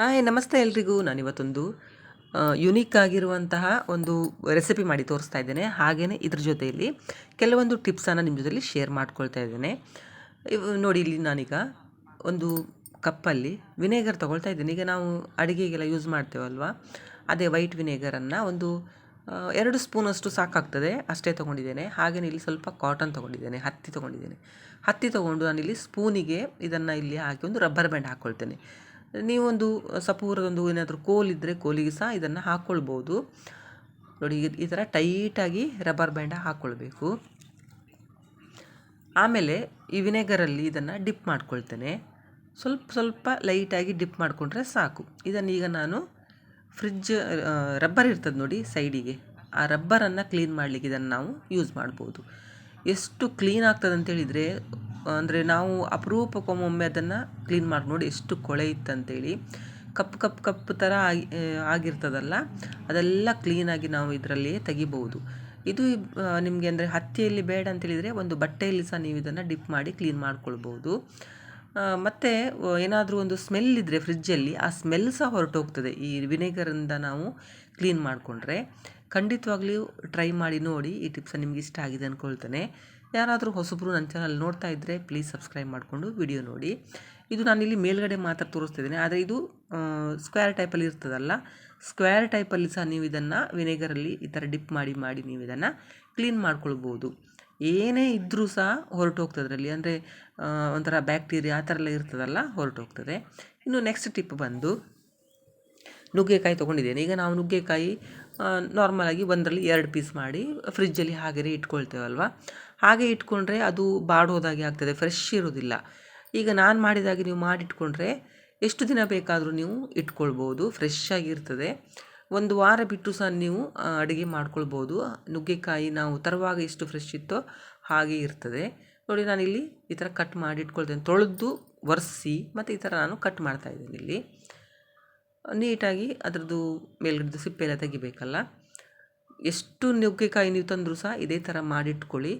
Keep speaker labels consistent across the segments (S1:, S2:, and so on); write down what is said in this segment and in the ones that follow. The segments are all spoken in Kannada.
S1: ಹಾಯ್, ನಮಸ್ತೆ ಎಲ್ರಿಗೂ. ನಾನಿವತ್ತೊಂದು ಯುನೀಕ್ ಆಗಿರುವಂತಹ ಒಂದು ರೆಸಿಪಿ ಮಾಡಿ ತೋರಿಸ್ತಾ ಇದ್ದೇನೆ. ಹಾಗೆಯೇ ಇದ್ರ ಜೊತೆಯಲ್ಲಿ ಕೆಲವೊಂದು ಟಿಪ್ಸನ್ನು ನಿಮ್ಮ ಜೊತೆಯಲ್ಲಿ ಶೇರ್ ಮಾಡ್ಕೊಳ್ತಾ ಇದ್ದೇನೆ. ನೋಡಿ, ಇಲ್ಲಿ ನಾನೀಗ ಒಂದು ಕಪ್ಪಲ್ಲಿ ವಿನೇಗರ್ ತೊಗೊಳ್ತಾ ಇದ್ದೀನಿ. ಈಗ ನಾವು ಅಡುಗೆಗೆಲ್ಲ ಯೂಸ್ ಮಾಡ್ತೇವಲ್ವಾ ಅದೇ ವೈಟ್ ವಿನೇಗರನ್ನು ಒಂದು ಎರಡು ಸ್ಪೂನಷ್ಟು ಸಾಕಾಗ್ತದೆ. ಅಷ್ಟೇ ತೊಗೊಂಡಿದ್ದೇನೆ. ಹಾಗೆಯೇ ಇಲ್ಲಿ ಸ್ವಲ್ಪ ಕಾಟನ್ ತೊಗೊಂಡಿದ್ದೇನೆ. ಹತ್ತಿ ತೊಗೊಂಡಿದ್ದೇನೆ. ಹತ್ತಿ ತೊಗೊಂಡು ನಾನಿಲ್ಲಿ ಸ್ಪೂನಿಗೆ ಇದನ್ನು ಇಲ್ಲಿ ಹಾಕಿ ಒಂದು ರಬ್ಬರ್ ಬ್ಯಾಂಡ್ ಹಾಕ್ಕೊಳ್ತೇನೆ ನೀವೊಂದು, ಸಪೂರದೊಂದು ಏನಾದರೂ ಕೋಲಿದ್ದರೆ ಕೋಲಿಗೆ ಸಹ ಇದನ್ನು ಹಾಕ್ಕೊಳ್ಬೋದು ನೋಡಿ, ಈ- ಥರ ಟೈಟಾಗಿ ರಬ್ಬರ್ ಬ್ಯಾಂಡ ಹಾಕ್ಕೊಳ್ಬೇಕು ಆಮೇಲೆ ಈ ವಿನೆಗರಲ್ಲಿ ಇದನ್ನು ಡಿಪ್ ಮಾಡ್ಕೊಳ್ತೇನೆ. ಸ್ವಲ್ಪ ಸ್ವಲ್ಪ ಲೈಟಾಗಿ ಡಿಪ್ ಮಾಡಿಕೊಂಡ್ರೆ ಸಾಕು. ಇದನ್ನು ಈಗ ನಾನು ಫ್ರಿಜ್ ರಬ್ಬರ್ ಇರ್ತದೆ ನೋಡಿ ಸೈಡಿಗೆ. ಆ ರಬ್ಬರನ್ನು ಕ್ಲೀನ್ ಮಾಡಲಿಕ್ಕೆ ಇದನ್ನು ನಾವು ಯೂಸ್ ಮಾಡ್ಬೋದು. ಎಷ್ಟು ಕ್ಲೀನ್ ಆಗ್ತದೆ ಅಂತೇಳಿದರೆ ಅಂದರೆ ನಾವು ಅಪರೂಪಕ್ಕೊಮ್ಮೊಮ್ಮೆ ಅದನ್ನು ಕ್ಲೀನ್ ಮಾಡಿ ನೋಡಿ ಎಷ್ಟು ಕೊಳೆ ಇತ್ತಂತೇಳಿ. ಕಪ್ಪು ಕಪ್ಪು ಕಪ್ಪು ಥರ ಆಗಿ ಆಗಿರ್ತದಲ್ಲ, ಅದೆಲ್ಲ ಕ್ಲೀನಾಗಿ ನಾವು ಇದರಲ್ಲಿ ತೆಗಿಬೋದು ಇದು ನಿಮಗೆ ಅಂದರೆ ಹತ್ತಿಯಲ್ಲಿ ಬೇಡ ಅಂತೇಳಿದರೆ ಒಂದು ಬಟ್ಟೆಯಲ್ಲಿ ಸಹ ನೀವು ಇದನ್ನು ಡಿಪ್ ಮಾಡಿ ಕ್ಲೀನ್ ಮಾಡ್ಕೊಳ್ಬೋದು ಮತ್ತು ಏನಾದರೂ ಒಂದು ಸ್ಮೆಲ್ ಇದ್ದರೆ ಫ್ರಿಜ್ಜಲ್ಲಿ ಆ ಸ್ಮೆಲ್ ಸಹ ಹೊರಟೋಗ್ತದೆ. ಈ ವಿನೆಗರಿಂದ ನಾವು ಕ್ಲೀನ್ ಮಾಡಿಕೊಂಡ್ರೆ. ಖಂಡಿತವಾಗ್ಲೂ ಟ್ರೈ ಮಾಡಿ ನೋಡಿ, ಈ ಟಿಪ್ಸ್ ನಿಮ್ಗೆ ಇಷ್ಟ ಆಗಿದೆ ಅಂದ್ಕೊಳ್ತೇನೆ ಯಾರಾದರೂ ಹೊಸಬ್ರು ನನ್ನ ಚಾನಲ್ ನೋಡ್ತಾ ಇದ್ದರೆ ಪ್ಲೀಸ್ ಸಬ್ಸ್ಕ್ರೈಬ್ ಮಾಡಿಕೊಂಡು ವಿಡಿಯೋ ನೋಡಿ. ಇದು ನಾನಿಲ್ಲಿ ಮೇಲ್ಗಡೆ ಮಾತ್ರ ತೋರಿಸ್ತಿದ್ದೇನೆ. ಆದರೆ ಇದು ಸ್ಕ್ವೇರ್ ಟೈಪಲ್ಲಿ ಇರ್ತದಲ್ಲ ಸ್ಕ್ವೇರ್ ಟೈಪಲ್ಲಿ ಸಹ ನೀವು ಇದನ್ನು ವಿನೆಗರಲ್ಲಿ ಈ ಥರ ಡಿಪ್ ಮಾಡಿ ಮಾಡಿ ನೀವು ಇದನ್ನು ಕ್ಲೀನ್ ಮಾಡ್ಕೊಳ್ಬೋದು. ಏನೇ ಇದ್ದರೂ ಸಹ ಹೊರಟೋಗ್ತದೆ ಅದರಲ್ಲಿ ಅಂದರೆ ಒಂಥರ ಬ್ಯಾಕ್ಟೀರಿಯಾ ಆ ಥರ ಎಲ್ಲ ಇರ್ತದಲ್ಲ ಹೊರಟು ಹೋಗ್ತದೆ ಇನ್ನು ನೆಕ್ಸ್ಟ್ ಟಿಪ್ ಬಂದು, ನುಗ್ಗೆಕಾಯಿ ತೊಗೊಂಡಿದ್ದೇನೆ. ಈಗ ನಾವು ನುಗ್ಗೆಕಾಯಿ ನಾರ್ಮಲಾಗಿ ಒಂದರಲ್ಲಿ ಎರಡು ಪೀಸ್ ಮಾಡಿ ಫ್ರಿಜ್ಜಲ್ಲಿ ಹಾಗೆ ಇಟ್ಕೊಳ್ತೇವಲ್ವ? ಹಾಗೆ ಇಟ್ಕೊಂಡ್ರೆ ಅದು ಬಾಡೋದಾಗಿ ಆಗ್ತದೆ ಫ್ರೆಶ್ ಇರೋದಿಲ್ಲ. ಈಗ ನಾನು ಮಾಡಿದಾಗೆ ನೀವು ಮಾಡಿಟ್ಕೊಂಡ್ರೆ ಎಷ್ಟು ದಿನ ಬೇಕಾದರೂ ನೀವು ಇಟ್ಕೊಳ್ಬೋದು ಫ್ರೆಶ್ ಆಗಿರ್ತದೆ ಒಂದು ವಾರ ಬಿಟ್ಟು ಸಹ ನೀವು ಅಡುಗೆ ಮಾಡ್ಕೊಳ್ಬೋದು. ನುಗ್ಗೆಕಾಯಿ ನಾವು ತರುವಾಗ ಎಷ್ಟು ಫ್ರೆಶ್ ಇತ್ತೋ ಹಾಗೆ ಇರ್ತದೆ. ನೋಡಿ ನಾನಿಲ್ಲಿ ಈ ಥರ ಕಟ್ ಮಾಡಿ ಇಟ್ಕೊಳ್ತೇನೆ. ತೊಳೆದು ಒರೆಸಿ, ಮತ್ತು ಈ ಥರ ನಾನು ಕಟ್ ಮಾಡ್ತಾ ಇದ್ದೀನಿ ಇಲ್ಲಿ. ನೀಟಾಗಿ ಅದರದ್ದು ಮೇಲ್ಗಡೆದು ಸಿಪ್ಪೆ ಎಲ್ಲ ತೆಗಿಬೇಕಲ್ಲ. ಎಷ್ಟು ನುಗ್ಗೆಕಾಯಿ ನೀವು ತಂದರೂ ಸಹ ಇದೇ ಥರ ಮಾಡಿಟ್ಕೊಳ್ಳಿ.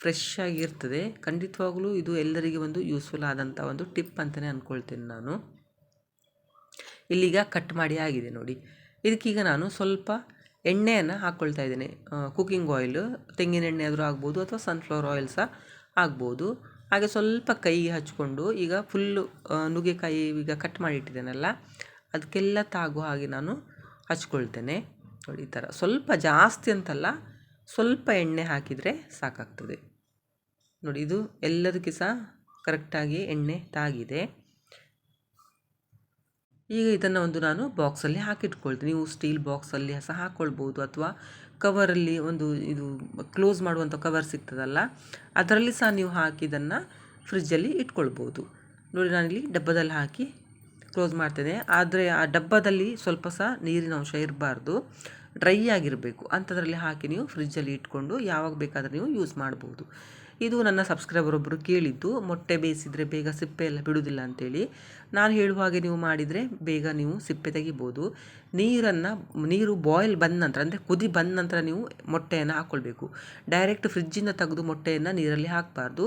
S1: ಫ್ರೆಶ್ ಆಗಿರ್ತದೆ. ಖಂಡಿತವಾಗಲೂ ಇದು ಎಲ್ಲರಿಗೆ ಒಂದು ಯೂಸ್ಫುಲ್ ಆದಂಥ ಒಂದು ಟಿಪ್ ಅಂತಲೇ ಅಂದ್ಕೊಳ್ತೇನೆ ನಾನು. ಇಲ್ಲಿಗ ಕಟ್ ಮಾಡಿ ಆಗಿದೆ ನೋಡಿ. ಇದಕ್ಕೀಗ ನಾನು ಸ್ವಲ್ಪ ಎಣ್ಣೆಯನ್ನು ಹಾಕ್ಕೊಳ್ತಾ ಇದ್ದೀನಿ. ಕುಕ್ಕಿಂಗ್ ಆಯಿಲ್ ತೆಂಗಿನ ಎಣ್ಣೆ ಆದರೂ ಆಗ್ಬೋದು ಅಥವಾ ಸನ್ಫ್ಲವರ್ ಆಯಿಲ್ ಸಹ ಆಗ್ಬೋದು. ಹಾಗೆ ಸ್ವಲ್ಪ ಕೈಗೆ ಹಚ್ಕೊಂಡು ಈಗ ಫುಲ್ಲು ನುಗ್ಗೆಕಾಯಿ ಈಗ ಕಟ್ ಮಾಡಿ ಇಟ್ಟಿದ್ದೇನಲ್ಲ, ಅದಕ್ಕೆಲ್ಲ ತಾಗುವ ಹಾಗೆ ನಾನು ಹಚ್ಕೊಳ್ತೇನೆ. ನೋಡಿ ಈ ಥರ ಸ್ವಲ್ಪ ಜಾಸ್ತಿ ಅಂತಲ್ಲ ಸ್ವಲ್ಪ ಎಣ್ಣೆ ಹಾಕಿದರೆ ಸಾಕಾಗ್ತದೆ. ನೋಡಿ, ಇದು ಎಲ್ಲದಕ್ಕೆ ಸಹ ಕರೆಕ್ಟಾಗಿ ಎಣ್ಣೆ ತಾಗಿದೆ. ಈಗ ಇದನ್ನು ಒಂದು ನಾನು ಬಾಕ್ಸಲ್ಲಿ ಹಾಕಿಟ್ಕೊಳ್ತೀನಿ. ನೀವು ಸ್ಟೀಲ್ ಬಾಕ್ಸಲ್ಲಿ ಸಹ ಹಾಕ್ಕೊಳ್ಬೋದು ಅಥವಾ ಕವರಲ್ಲಿ ಒಂದು ಇದು ಕ್ಲೋಸ್ ಮಾಡುವಂಥ ಕವರ್ ಸಿಗ್ತದಲ್ಲ, ಅದರಲ್ಲಿ ಸಹ ನೀವು ಹಾಕಿ ಇದನ್ನು ಫ್ರಿಜ್ಜಲ್ಲಿ ಇಟ್ಕೊಳ್ಬೋದು. ನೋಡಿ, ನಾನಿಲ್ಲಿ ಡಬ್ಬದಲ್ಲಿ ಹಾಕಿ ಕ್ಲೋಸ್ ಮಾಡ್ತೇನೆ ಆದರೆ ಆ ಡಬ್ಬದಲ್ಲಿ ಸ್ವಲ್ಪ ಸಹ ನೀರಿನ ಅಂಶ ಇರಬಾರ್ದು. ಡ್ರೈ ಆಗಿರಬೇಕು. ಅಂಥದ್ರಲ್ಲಿ ಹಾಕಿ ನೀವು ಫ್ರಿಜ್ಜಲ್ಲಿ ಇಟ್ಕೊಂಡು ಯಾವಾಗ ಬೇಕಾದರೂ ನೀವು ಯೂಸ್ ಮಾಡ್ಬೋದು. ಇದು ನನ್ನ ಸಬ್ಸ್ಕ್ರೈಬರ್ ಒಬ್ಬರು ಕೇಳಿದ್ದು, ಮೊಟ್ಟೆ ಬೇಯಿಸಿದರೆ ಬೇಗ ಸಿಪ್ಪೆ ಎಲ್ಲ ಬಿಡುವುದಿಲ್ಲ ಅಂತೇಳಿ. ನಾನು ಹೇಳುವ ಹಾಗೆ ನೀವು ಮಾಡಿದರೆ ಬೇಗ ನೀವು ಸಿಪ್ಪೆ ತೆಗಿಬೋದು. ನೀರನ್ನು, ನೀರು ಬಾಯ್ಲ್ ಬಂದ ನಂತರ, ಅಂದರೆ ಕುದಿ ಬಂದ ನಂತರ ನೀವು ಮೊಟ್ಟೆಯನ್ನು ಹಾಕ್ಕೊಳ್ಬೇಕು ಡೈರೆಕ್ಟ್ ಫ್ರಿಜ್ಜಿಂದ ತೆಗೆದು ಮೊಟ್ಟೆಯನ್ನು ನೀರಲ್ಲಿ ಹಾಕಬಾರ್ದು.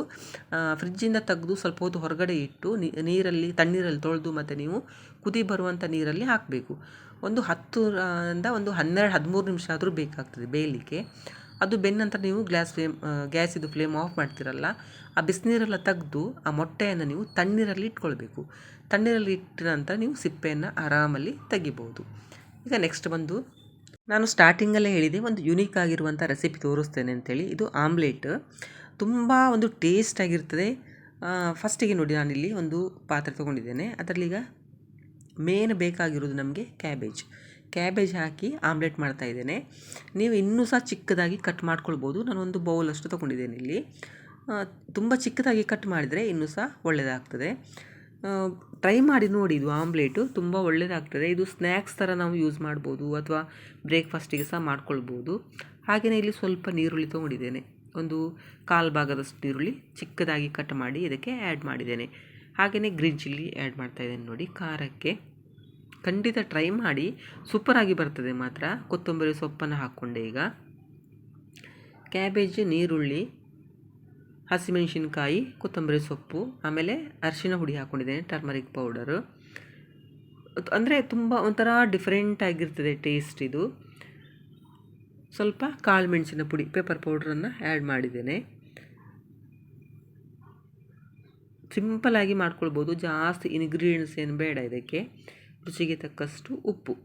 S1: ಫ್ರಿಜ್ಜಿಂದ ತೆಗೆದು ಸ್ವಲ್ಪ ಹೊತ್ತು ಹೊರಗಡೆ ಇಟ್ಟು ನೀರಲ್ಲಿ, ತಣ್ಣೀರಲ್ಲಿ ತೊಳೆದು ಮತ್ತು ನೀವು ಕುದಿ ಬರುವಂಥ ನೀರಲ್ಲಿ ಹಾಕಬೇಕು. ಒಂದು ಹತ್ತರಿಂದ ಒಂದು ಹನ್ನೆರಡು, ಹದಿಮೂರು ನಿಮಿಷ ಆದರೂ ಬೇಕಾಗ್ತದೆ ಬೇಯಲಿಕ್ಕೆ. ಅದು ಬೆಂದ ನಂತರ ನೀವು ಗ್ಲಾಸ್ ಫ್ಲೇಮ್ ಗ್ಯಾಸಿದು ಫ್ಲೇಮ್ ಆಫ್ ಮಾಡ್ತೀರಲ್ಲ, ಆ ಬಿಸಿನೀರೆಲ್ಲ ತೆಗೆದು ಆ ಮೊಟ್ಟೆಯನ್ನು ನೀವು ತಣ್ಣೀರಲ್ಲಿ ಇಟ್ಕೊಳ್ಬೇಕು. ತಣ್ಣೀರಲ್ಲಿ ಇಟ್ಟ ನಂತರ ನೀವು ಸಿಪ್ಪೆಯನ್ನು ಆರಾಮಲ್ಲಿ ತೆಗಿಬೋದು. ಈಗ ನೆಕ್ಸ್ಟ್ ಬಂದು ನಾನು ಸ್ಟಾರ್ಟಿಂಗಲ್ಲೇ ಹೇಳಿದೆ, ಒಂದು ಯುನೀಕ್ ಆಗಿರುವಂಥ ರೆಸಿಪಿ ತೋರಿಸ್ತೇನೆ ಅಂತೇಳಿ. ಇದು ಆಮ್ಲೆಟ್ ತುಂಬ ಒಂದು ಟೇಸ್ಟ್ ಆಗಿರ್ತದೆ. ಫಸ್ಟಿಗೆ ನೋಡಿ ನಾನಿಲ್ಲಿ ಒಂದು ಪಾತ್ರೆ ತೊಗೊಂಡಿದ್ದೇನೆ. ಅದರಲ್ಲೀಗ ಮೇನ್ ಬೇಕಾಗಿರೋದು ನಮಗೆ ಕ್ಯಾಬೇಜ್. ಕ್ಯಾಬೇಜ್ ಹಾಕಿ ಆಮ್ಲೆಟ್ ಮಾಡ್ತಾ ಇದ್ದೇನೆ. ನೀವು ಇನ್ನೂ ಸಹ ಚಿಕ್ಕದಾಗಿ ಕಟ್ ಮಾಡ್ಕೊಳ್ಬೋದು. ಒಂದು ಬೌಲಷ್ಟು ತೊಗೊಂಡಿದ್ದೇನೆ ಇಲ್ಲಿ. ತುಂಬ ಚಿಕ್ಕದಾಗಿ ಕಟ್ ಮಾಡಿದರೆ ಇನ್ನೂ ಸಹ ಒಳ್ಳೆಯದಾಗ್ತದೆ ಟ್ರೈ ಮಾಡಿ ನೋಡಿ ಇದು ಆಮ್ಲೇಟು. ತುಂಬ ಒಳ್ಳೆಯದಾಗ್ತದೆ ಇದು ಸ್ನ್ಯಾಕ್ಸ್ ಥರ ನಾವು ಯೂಸ್ ಮಾಡ್ಬೋದು ಅಥವಾ ಬ್ರೇಕ್ಫಾಸ್ಟಿಗೆ ಸಹ ಮಾಡ್ಕೊಳ್ಬೋದು. ಹಾಗೆಯೇ ಇಲ್ಲಿ ಸ್ವಲ್ಪ ನೀರುಳ್ಳಿ ತೊಗೊಂಡಿದ್ದೇನೆ. ಒಂದು ಕಾಲು ಭಾಗದಷ್ಟು ನೀರುಳ್ಳಿ ಚಿಕ್ಕದಾಗಿ ಕಟ್ ಮಾಡಿ ಇದಕ್ಕೆ ಆ್ಯಡ್ ಮಾಡಿದ್ದೇನೆ. ಹಾಗೆಯೇ ಗ್ರೀನ್ ಚಿಲ್ಲಿ ಆ್ಯಡ್ ಮಾಡ್ತಾ ಇದ್ದೇನೆ ನೋಡಿ ಖಾರಕ್ಕೆ. ಖಂಡಿತ ಟ್ರೈ ಮಾಡಿ ಸೂಪರಾಗಿ ಬರ್ತದೆ ಮಾತ್ರ. ಕೊತ್ತಂಬರಿ ಸೊಪ್ಪನ್ನು ಹಾಕ್ಕೊಂಡೆ ಈಗ. ಕ್ಯಾಬೇಜ್ ನೀರುಳ್ಳಿ, ಹಸಿಮೆಣಸಿನ್ಕಾಯಿ, ಕೊತ್ತಂಬರಿ ಸೊಪ್ಪು, ಆಮೇಲೆ ಅರಿಶಿನ ಹುಡಿ ಹಾಕ್ಕೊಂಡಿದ್ದೇನೆ ಟರ್ಮರಿಕ್ ಪೌಡರು ಅಂದರೆ ತುಂಬ ಒಂಥರ ಡಿಫ್ರೆಂಟ್ ಆಗಿರ್ತದೆ ಟೇಸ್ಟ್ ಇದು. ಸ್ವಲ್ಪ ಕಾಳು ಮೆಣಸಿನ ಪುಡಿ ಪೇಪರ್ ಪೌಡ್ರನ್ನು ಆ್ಯಡ್ ಮಾಡಿದ್ದೇನೆ. ಸಿಂಪಲಾಗಿ ಮಾಡ್ಕೊಳ್ಬೋದು, ಜಾಸ್ತಿ ಇನ್ಗ್ರೀಡಿಯೆಂಟ್ಸ್ ಏನು ಬೇಡ ಇದಕ್ಕೆ. ರುಚಿಗೆ ತಕ್ಕಷ್ಟು ಉಪ್ಪು.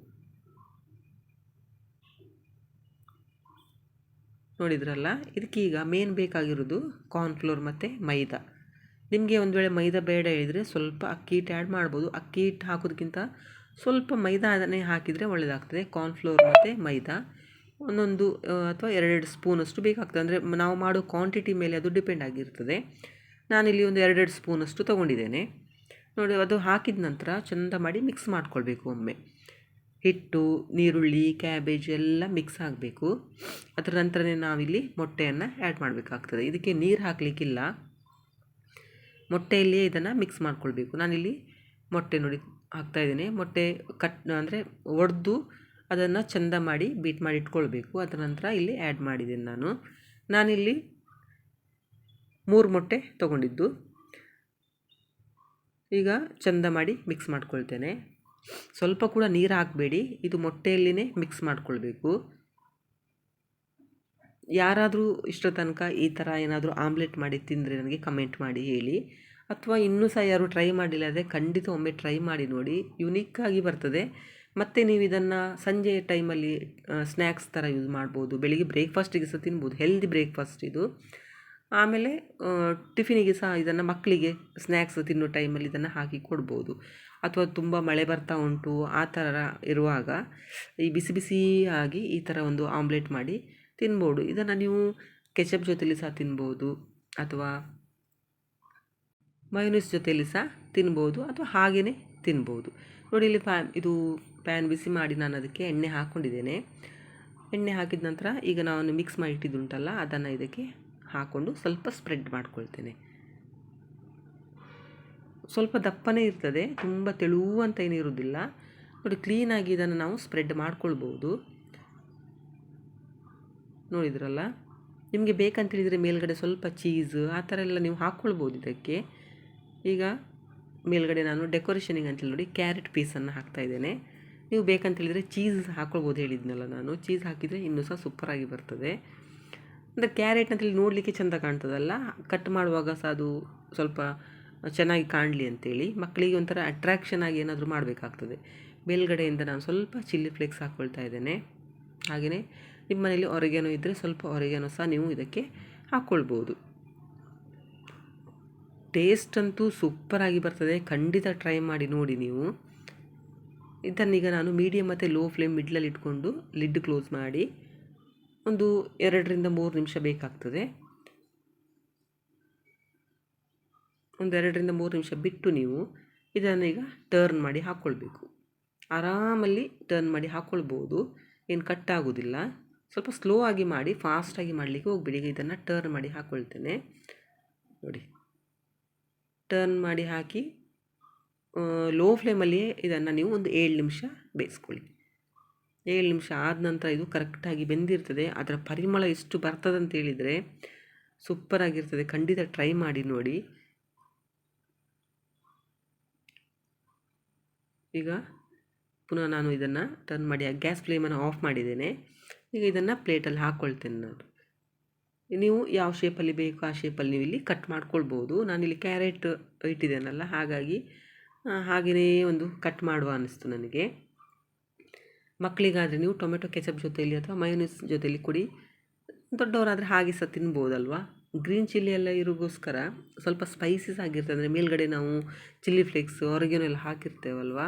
S1: ನೋಡಿದ್ರಲ್ಲ? ಇದಕ್ಕೀಗ ಮೇನ್ ಬೇಕಾಗಿರೋದು ಕಾರ್ನ್ಫ್ಲೋರ್ ಮತ್ತು ಮೈದಾ. ನಿಮಗೆ ಒಂದು ವೇಳೆ ಮೈದಾ ಬೇಡ ಹೇಳಿದರೆ ಸ್ವಲ್ಪ ಅಕ್ಕಿ ಹಿಟ್ಟು ಆ್ಯಡ್ ಮಾಡ್ಬೋದು. ಅಕ್ಕಿ ಹಿಟ್ಟು ಹಾಕೋದಕ್ಕಿಂತ ಸ್ವಲ್ಪ ಮೈದಾ ಅದನ್ನೇ ಹಾಕಿದರೆ ಒಳ್ಳೆಯದಾಗ್ತದೆ ಕಾರ್ನ್ಫ್ಲೋರ್ ಮತ್ತು ಮೈದಾ. ಒಂದೊಂದು ಅಥವಾ ಎರಡೆರಡು ಸ್ಪೂನಷ್ಟು ಬೇಕಾಗ್ತದೆ. ಅಂದರೆ ನಾವು ಮಾಡೋ ಕ್ವಾಂಟಿಟಿ ಮೇಲೆ ಅದು ಡಿಪೆಂಡ್ ಆಗಿರ್ತದೆ. ನಾನಿಲ್ಲಿ ಒಂದು ಎರಡೆರಡು ಸ್ಪೂನಷ್ಟು ತೊಗೊಂಡಿದ್ದೇನೆ. ನೋಡಿ, ಅದು ಹಾಕಿದ ನಂತರ ಚಂದ ಮಾಡಿ ಮಿಕ್ಸ್ ಮಾಡ್ಕೊಳ್ಬೇಕು ಒಮ್ಮೆ. ಹಿಟ್ಟು ನೀರುಳ್ಳಿ ಕ್ಯಾಬೇಜ್ ಎಲ್ಲ ಮಿಕ್ಸ್ ಆಗಬೇಕು. ಅದರ ನಂತರನೇ ನಾವಿಲ್ಲಿ ಮೊಟ್ಟೆಯನ್ನು ಆ್ಯಡ್ ಮಾಡಬೇಕಾಗ್ತದೆ. ಇದಕ್ಕೆ ನೀರು ಹಾಕಲಿಕ್ಕಿಲ್ಲ. ಮೊಟ್ಟೆಯಲ್ಲಿಯೇ ಇದನ್ನು ಮಿಕ್ಸ್ ಮಾಡ್ಕೊಳ್ಬೇಕು. ನಾನಿಲ್ಲಿ ಮೊಟ್ಟೆ ನೋಡಿ ಹಾಕ್ತಾಯಿದ್ದೀನಿ ಮೊಟ್ಟೆ ಕಟ್ ಅಂದರೆ ಒಡೆದು ಅದನ್ನು ಚಂದ ಮಾಡಿ ಬೀಟ್ ಮಾಡಿ ಇಟ್ಕೊಳ್ಬೇಕು. ಅದರ ನಂತರ ಇಲ್ಲಿ ಆ್ಯಡ್ ಮಾಡಿದ್ದೀನಿ ನಾನು. ನಾನಿಲ್ಲಿ ಮೂರು ಮೊಟ್ಟೆ ತೊಗೊಂಡಿದ್ದು. ಈಗ ಚಂದ ಮಾಡಿ ಮಿಕ್ಸ್ ಮಾಡ್ಕೊಳ್ತೇನೆ. ಸ್ವಲ್ಪ ಕೂಡ ನೀರು ಹಾಕಬೇಡಿ. ಇದು ಮೊಟ್ಟೆಯಲ್ಲಿನೇ ಮಿಕ್ಸ್ ಮಾಡ್ಕೊಳ್ಬೇಕು. ಯಾರಾದರೂ ಇಷ್ಟ ತನಕ ಈ ಥರ ಏನಾದರೂ ಆಮ್ಲೆಟ್ ಮಾಡಿ ತಿಂದರೆ ನನಗೆ ಕಮೆಂಟ್ ಮಾಡಿ ಹೇಳಿ. ಅಥವಾ ಇನ್ನೂ ಸಹ ಯಾರು ಟ್ರೈ ಮಾಡಿಲ್ಲ ಅಂದರೆ ಖಂಡಿತ ಒಮ್ಮೆ ಟ್ರೈ ಮಾಡಿ ನೋಡಿ. ಯುನೀಕಾಗಿ ಬರ್ತದೆ. ಮತ್ತು ನೀವು ಇದನ್ನು ಸಂಜೆ ಟೈಮಲ್ಲಿ ಸ್ನ್ಯಾಕ್ಸ್ ಥರ ಯೂಸ್ ಮಾಡ್ಬೋದು. ಬೆಳಿಗ್ಗೆ ಬ್ರೇಕ್ಫಾಸ್ಟಿಗೆ ಸಹ ತಿನ್ಬೋದು. ಹೆಲ್ದಿ ಬ್ರೇಕ್ಫಾಸ್ಟ್ ಇದು. ಆಮೇಲೆ ಟಿಫಿನಿಗೆ ಸಹ ಇದನ್ನು ಮಕ್ಕಳಿಗೆ ಸ್ನ್ಯಾಕ್ಸ್ ತಿನ್ನೋ ಟೈಮಲ್ಲಿ ಇದನ್ನು ಹಾಕಿ ಕೊಡ್ಬೋದು. ಅಥವಾ ತುಂಬ ಮಳೆ ಬರ್ತಾ ಉಂಟು, ಆ ಥರ ಇರುವಾಗ ಈ ಬಿಸಿ ಬಿಸಿ ಆಗಿ ಈ ಥರ ಒಂದು ಆಮ್ಲೆಟ್ ಮಾಡಿ ತಿನ್ಬೋದು. ಇದನ್ನು ನೀವು ಕೆಚಪ್ ಜೊತೆಲಿ ಸಹ ತಿನ್ಬೋದು, ಅಥವಾ ಮಯೋನೀಸ್ ಜೊತೆಯಲ್ಲಿ ಸಹ ತಿನ್ಬೋದು, ಅಥವಾ ಹಾಗೆಯೇ ತಿನ್ಬೋದು. ನೋಡಿ, ಇಲ್ಲಿ ಪ್ಯಾನ್ ಇದು ಪ್ಯಾನ್ ಬಿಸಿ ಮಾಡಿ ನಾನು ಅದಕ್ಕೆ ಎಣ್ಣೆ ಹಾಕ್ಕೊಂಡಿದ್ದೇನೆ ಎಣ್ಣೆ ಹಾಕಿದ ನಂತರ ಈಗ ನಾನು ಮಿಕ್ಸ್ ಮಾಡಿ ಇಟ್ಟಿದ್ದುಂಟಲ್ಲ, ಅದನ್ನು ಇದಕ್ಕೆ ಹಾಕ್ಕೊಂಡು ಸ್ವಲ್ಪ ಸ್ಪ್ರೆಡ್ ಮಾಡ್ಕೊಳ್ತೇನೆ. ಸ್ವಲ್ಪ ದಪ್ಪನೇ ಇರ್ತದೆ, ತುಂಬ ತೆಳುವಂತ ಇರೋದಿಲ್ಲ. ನೋಡಿ ಕ್ಲೀನಾಗಿ ಇದನ್ನು ನಾವು ಸ್ಪ್ರೆಡ್ ಮಾಡ್ಕೊಳ್ಬೋದು ನೋಡಿದ್ರಲ್ಲ? ನಿಮಗೆ ಬೇಕಂತೇಳಿದರೆ ಮೇಲ್ಗಡೆ ಸ್ವಲ್ಪ ಚೀಸ್ ಆ ಥರ ಎಲ್ಲ ನೀವು ಹಾಕ್ಕೊಳ್ಬೋದು ಇದಕ್ಕೆ. ಈಗ ಮೇಲ್ಗಡೆ ನಾನು ಡೆಕೋರೇಷನಿಗೆ ಅಂತೇಳಿ ನೋಡಿ ಕ್ಯಾರೆಟ್ ಪೀಸನ್ನು ಹಾಕ್ತಾಯಿದ್ದೇನೆ ನೀವು ಬೇಕಂತೇಳಿದರೆ ಚೀಸ್ ಹಾಕ್ಕೊಳ್ಬೋದು ಹೇಳಿದ್ನಲ್ಲ ನಾನು. ಚೀಸ್ ಹಾಕಿದರೆ ಇನ್ನೂ ಸಹ ಸೂಪರಾಗಿ ಬರ್ತದೆ. ಅಂದರೆ ಕ್ಯಾರೆಟ್ ಅಂತೇಳಿ ನೋಡಲಿಕ್ಕೆ ಚೆಂದ ಕಾಣ್ತದಲ್ಲ? ಕಟ್ ಮಾಡುವಾಗ ಸಹ ಅದು ಸ್ವಲ್ಪ ಚೆನ್ನಾಗಿ ಕಾಣಲಿ ಅಂತೇಳಿ ಮಕ್ಕಳಿಗೆ ಒಂಥರ ಅಟ್ರ್ಯಾಕ್ಷನ್ ಆಗಿ ಏನಾದರೂ ಮಾಡಬೇಕಾಗ್ತದೆ. ಮೇಲ್ಗಡೆಯಿಂದ ನಾನು ಸ್ವಲ್ಪ ಚಿಲ್ಲಿ ಫ್ಲೇಕ್ಸ್ ಹಾಕ್ಕೊಳ್ತಾ ಇದ್ದೇನೆ. ಹಾಗೆಯೇ ನಿಮ್ಮ ಮನೇಲಿ ಒರೆಗೇನೋ ಇದ್ದರೆ ಸ್ವಲ್ಪ ಒರೆಗೇನೋ ಸಹ ನೀವು ಇದಕ್ಕೆ ಹಾಕ್ಕೊಳ್ಬೋದು ಟೇಸ್ಟ್ ಅಂತೂ ಸೂಪರಾಗಿ ಬರ್ತದೆ. ಖಂಡಿತ ಟ್ರೈ ಮಾಡಿ ನೋಡಿ ನೀವು. ಇದನ್ನೀಗ ನಾನು ಮೀಡಿಯಮ್ ಮತ್ತು ಲೋ ಫ್ಲೇಮ್ ಮಿಡ್ಲಲ್ಲಿ ಇಟ್ಕೊಂಡು ಲಿಡ್ ಕ್ಲೋಸ್ ಮಾಡಿ ಒಂದು ಎರಡರಿಂದ ಮೂರು ನಿಮಿಷ ಬೇಕಾಗ್ತದೆ. ಒಂದು ಎರಡರಿಂದ ಮೂರು ನಿಮಿಷ ಬಿಟ್ಟು ನೀವು ಇದನ್ನು ಈಗ ಟರ್ನ್ ಮಾಡಿ ಹಾಕ್ಕೊಳ್ಬೇಕು ಆರಾಮಲ್ಲಿ ಟರ್ನ್ ಮಾಡಿ ಹಾಕ್ಕೊಳ್ಬೋದು ಏನು ಕಟ್ ಆಗೋದಿಲ್ಲ. ಸ್ವಲ್ಪ ಸ್ಲೋ ಆಗಿ ಮಾಡಿ ಫಾಸ್ಟಾಗಿ ಮಾಡಲಿಕ್ಕೆ ಹೋಗ್ಬೇಡಿ. ಈಗ ಇದನ್ನು ಟರ್ನ್ ಮಾಡಿ ಹಾಕ್ಕೊಳ್ತೇನೆ ನೋಡಿ. ಟರ್ನ್ ಮಾಡಿ ಹಾಕಿ ಲೋ ಫ್ಲೇಮಲ್ಲಿಯೇ ಇದನ್ನು ನೀವು ಒಂದು ಏಳು ನಿಮಿಷ ಬೇಯಿಸ್ಕೊಳ್ಳಿ. ಏಳು ನಿಮಿಷ ಆದ ನಂತರ ಇದು ಕರೆಕ್ಟಾಗಿ ಬೆಂದಿರ್ತದೆ. ಅದರ ಪರಿಮಳ ಎಷ್ಟು ಬರ್ತದೆ ಅಂತ ಹೇಳಿದರೆ ಸೂಪರಾಗಿರ್ತದೆ ಖಂಡಿತ ಟ್ರೈ ಮಾಡಿ ನೋಡಿ. ಈಗ ಪುನಃ ನಾನು ಇದನ್ನು ಟರ್ನ್ ಮಾಡಿ ಗ್ಯಾಸ್ ಫ್ಲೇಮನ್ನು ಆಫ್ ಮಾಡಿದ್ದೇನೆ. ಈಗ ಇದನ್ನು ಪ್ಲೇಟಲ್ಲಿ ಹಾಕ್ಕೊಳ್ತೇನೆ ನಾನು. ನೀವು ಯಾವ ಶೇಪಲ್ಲಿ ಬೇಕು ಆ ಶೇಪಲ್ಲಿ ನೀವು ಇಲ್ಲಿ ಕಟ್ ಮಾಡ್ಕೊಳ್ಬೋದು. ನಾನಿಲ್ಲಿ ಕ್ಯಾರೆಟ್ ಇಟ್ಟಿದ್ದೇನಲ್ಲ, ಹಾಗಾಗಿ ಹಾಗೆಯೇ ಒಂದು ಕಟ್ ಮಾಡುವ ಅನ್ನಿಸ್ತು ನನಗೆ. ಮಕ್ಕಳಿಗಾದರೆ ನೀವು ಟೊಮೆಟೊ, ಕೆಚಪ್ ಜೊತೆಯಲ್ಲಿ ಅಥವಾ ಮಯೋನೀಸ್ ಜೊತೆಯಲ್ಲಿ ಕೊಡಿ. ದೊಡ್ಡವರಾದರೆ ಹಾಗೆ ಸಹ ತಿನ್ಬೋದಲ್ವಾ? ಗ್ರೀನ್ ಚಿಲ್ಲಿ ಎಲ್ಲ ಇರೋಗೋಸ್ಕರ ಸ್ವಲ್ಪ ಸ್ಪೈಸಿಸ್ ಆಗಿರ್ತದೆ ಅಂದರೆ ಮೇಲ್ಗಡೆ ನಾವು ಚಿಲ್ಲಿ ಫ್ಲೇಕ್ಸ್ ಹೊರಗೇನೋ ಎಲ್ಲ ಹಾಕಿರ್ತೇವಲ್ವ?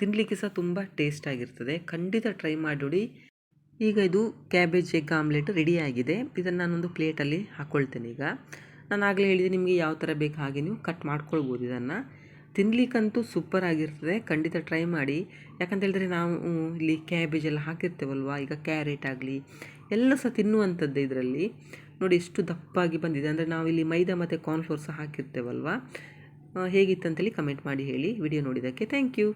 S1: ತಿನ್ನಲಿಕ್ಕೆ ಸಹ ತುಂಬ ಟೇಸ್ಟ್ ಆಗಿರ್ತದೆ. ಖಂಡಿತ ಟ್ರೈ ಮಾಡಿಬಿಡಿ ಈಗ ಇದು ಕ್ಯಾಬೇಜ್, ಎಗ್ ಆಮ್ಲೆಟ್ ರೆಡಿಯಾಗಿದೆ ಇದನ್ನು ನಾನೊಂದು ಪ್ಲೇಟಲ್ಲಿ ಹಾಕ್ಕೊಳ್ತೇನೆ ಈಗ. ನಾನು ಆಗಲೇ ಹೇಳಿದೆ ನಿಮಗೆ ಯಾವ ಥರ ಬೇಕು ಹಾಗೆ ನೀವು ಕಟ್ ಮಾಡ್ಕೊಳ್ಬೋದು ಇದನ್ನು. ತಿನ್ನಲಿಕ್ಕಂತೂ ಸೂಪರ್ ಆಗಿರ್ತದೆ. ಖಂಡಿತ ಟ್ರೈ ಮಾಡಿ. ಯಾಕಂತ ಹೇಳಿದ್ರೆ ನಾವು ಇಲ್ಲಿ ಕ್ಯಾಬೇಜ್ ಎಲ್ಲ ಹಾಕಿರ್ತೇವಲ್ವ? ಈಗ ಕ್ಯಾರೆಟ್ ಆಗಲಿ, ಎಲ್ಲ ಸಹ ತಿನ್ನುವಂಥದ್ದು ಇದರಲ್ಲಿ. ನೋಡಿ ಎಷ್ಟು ದಪ್ಪಾಗಿ ಬಂದಿದೆ. ಅಂದರೆ ನಾವಿಲ್ಲಿ ಮೈದಾ ಮತ್ತು ಕಾರ್ನ್ಫ್ಲೋರ್ ಸಹ ಹಾಕಿರ್ತೇವಲ್ವ? ಹೇಗಿತ್ತಂತೇಳಿ ಕಮೆಂಟ್ ಮಾಡಿ ಹೇಳಿ. ವಿಡಿಯೋ ನೋಡಿದ್ದಕ್ಕೆ ಥ್ಯಾಂಕ್ ಯು